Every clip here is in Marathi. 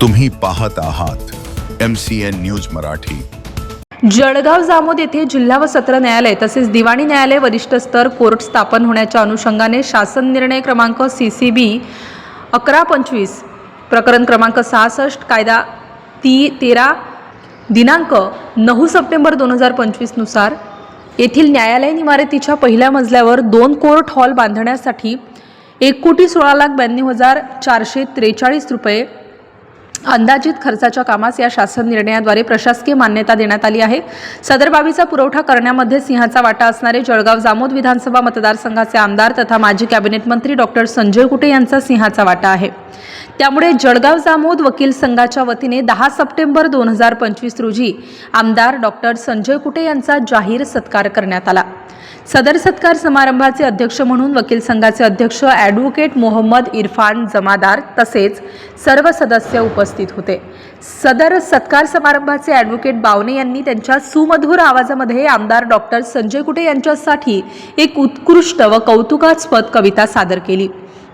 तुम्ही पाहत आहात M C N news Marathi. Jalgaon Jamod येथे जिल्हा व सत्र न्यायालय तसेच दिवाणी न्यायालय वरिष्ठ स्तर कोर्ट स्थापन होण्याच्या अनुषंगाने शासन निर्णय क्रमांक सी सी बी अकरा पंचवीस प्रकरण क्रमांक सहासष्ट कायदा ती तेरा दिनांक नऊ सप्टेंबर दोन हजार पंचवीसनुसार येथील न्यायालयीन इमारतीच्या पहिल्या मजल्यावर दोन कोर्ट हॉल बांधण्यासाठी एक कोटी सोळा लाख ब्याण्णव हजार चारशे त्रेचाळीस रुपये अंदाजित खर्चाच्या कामास या शासन निर्णयाद्वारे प्रशासकीय मान्यता देण्यात आली आहे. सदर बाबीचा पुरवठा करण्यामध्ये सिंहाचा वाटा असणारे जळगाव जामोद विधानसभा मतदारसंघाचे आमदार तथा माजी कॅबिनेट मंत्री डॉक्टर संजय कुटे यांचा सिंहाचा वाटा आहे. त्यामुळे जळगाव जामोद वकील संघाच्या वतीने दहा सप्टेंबर दोन हजार पंचवीस रोजी आमदार डॉक्टर संजय कुटे यांचा जाहीर सत्कार करण्यात आला. सदर सत्कार समारंभाचे अध्यक्ष म्हणून वकील संघाचे अध्यक्ष ॲडव्होकेट मोहम्मद इरफान जमादार तसेच सर्व सदस्य उपस्थित होते. सदर सत्कार समारंभाचे ॲडव्होकेट बावने यांनी त्यांच्या सुमधुर आवाजामध्ये आमदार डॉक्टर संजय कुटे यांच्यासाठी एक उत्कृष्ट व कौतुकास्पद कविता सादर केली.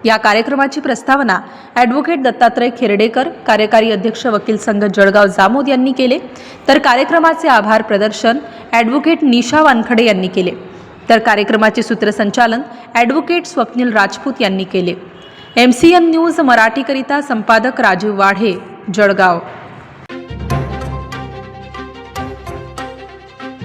या कार्यक्रमाची प्रस्तावना ॲडव्होकेट दत्तात्रय खेरडेकर कार्यकारी अध्यक्ष वकील संघ जळगाव जामोद यांनी केले. तर कार्यक्रमाचे आभार प्रदर्शन ॲडव्होकेट निशा वानखडे यांनी केले. तर कार्यक्रमाचे सूत्रसंचालन ॲडव्होकेट स्वप्नील राजपूत यांनी केले. एम सी एन न्यूज मराठीकरिता संपादक राजीव वाढे जळगाव.